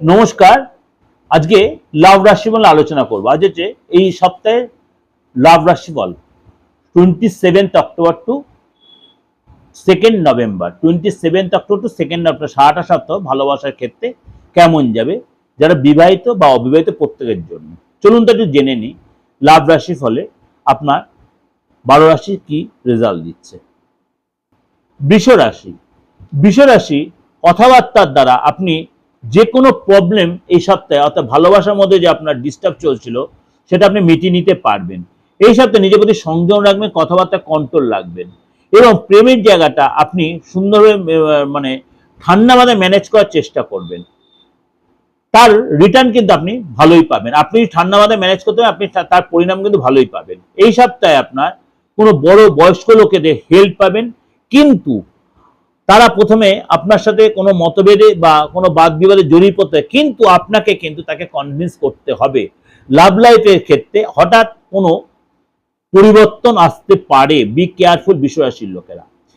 নমস্কার। আজকে লাভ রাশিফল আলোচনা করব। আজ হচ্ছে এই সপ্তাহে লাভ রাশিফল twenty seventh October to second November twenty seventh October to second November সারাটা সপ্তাহ ভালোবাসার ক্ষেত্রে কেমন যাবে? যারা বিবাহিত বা অবিবাহিত প্রত্যেকের জন্য। চলুন তো একটু জেনে নিই, লাভ রাশি ফলে আপনার বারো রাশি কি রেজাল্ট দিচ্ছে? বৃষ রাশি বৃষ রাশি কথাবার্তার দ্বারা আপনি যে কোনো প্রবলেম এই সপ্তাহে, অর্থাৎ ভালোবাসার মধ্যে যে আপনার ডিস্টার্ব চলছিল, সেটা আপনি মিটিয়ে নিতে পারবেন। এই সপ্তাহে নিজের প্রতি সংযম রাখবেন, কথাবার্তা কন্ট্রোল রাখবেন। এবং প্রেমের জায়গাটা আপনি সুন্দরভাবে মানে ঠান্ডা মাথায় ম্যানেজ করার চেষ্টা করবেন। তার রিটার্ন কিন্তু আপনি ভালোই পাবেন। আপনি ঠান্ডা মাথায় ম্যানেজ করতে আপনি তার পরিণাম কিন্তু ভালোই পাবেন। এই সপ্তাহে আপনার কোনো বড় বয়স্ক লোকেদের হেল্প পাবেন। কিন্তু তারা প্রথমে আপনার সাথে কোনো মতভেদে বা কোনো বাদ বিবাদে জড়িয়ে পড়তে, কিন্তু আপনাকে কিন্তু তাকে কনভিন্স করতে হবে। লাভ লাইফের ক্ষেত্রে হঠাৎ কোনো পরিবর্তন আসতে পারে। বি কেয়ারফুল বিশ্বরাশির লোকেরা।